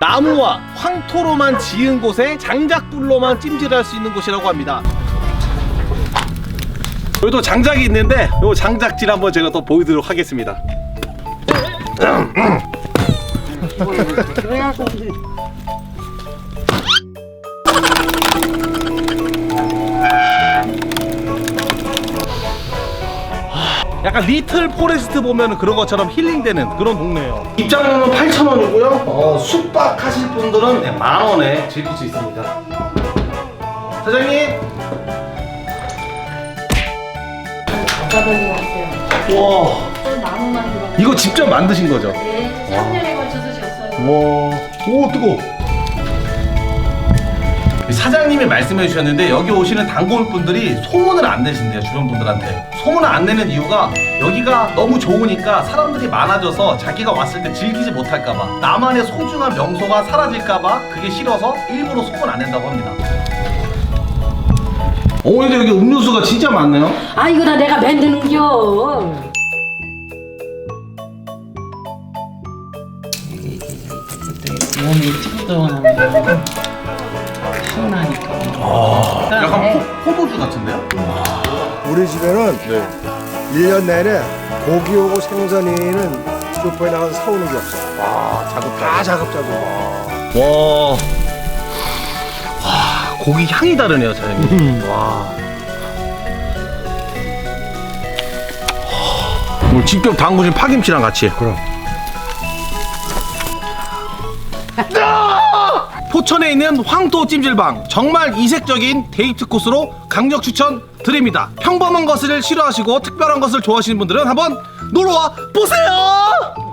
나무와 황토로만 지은 곳에 장작불로만 찜질할 수 있는 곳이라고 합니다. 여기도 장작이 있는데 요 장작질 한번 제가 또 보여드리도록 하겠습니다. 약간 리틀 포레스트 보면 그런 것처럼 힐링되는 그런 동네예요. 입장료는 8,000원이고요. 어, 숙박 하실 분들은 네, 만 원에 즐길 수 있습니다. 사장님. 왔어요. 와, 나무만 들어. 이거 직접 만드신 거죠? 네, 3년에 걸쳐서 졌어요. 와, 오 뜨거. 사장님이 말씀해 주셨는데 여기 오시는 단골 분들이 소문을 안 내신대요 주변 분들한테 소문을 안 내는 이유가 여기가 너무 좋으니까 사람들이 많아져서 자기가 왔을 때 즐기지 못할까봐 나만의 소중한 명소가 사라질까봐 그게 싫어서 일부러 소문 안 낸다고 합니다. 오 근데 여기 음료수가 진짜 많네요. 아, 이거 다 내가 만드는겨. 몸이 찌뿌둥하 고 탐나니까 약간 포, 포도주 같은데요? 우리 집에는 일 1년 내내 고기 오고 생선이는 슈퍼에 나가서 사오는 게 없어. 와, 작업 다 작업자고. 와. 와, 고기 향이 다르네요, 사장님. 와. 뭐 직접 담그신 파김치랑 같이. 그럼. 포천에 있는 황토 찜질방 정말 이색적인 데이트 코스로 강력 추천 드립니다. 평범한 것을 싫어하시고 특별한 것을 좋아하시는 분들은 한번 놀러와 보세요.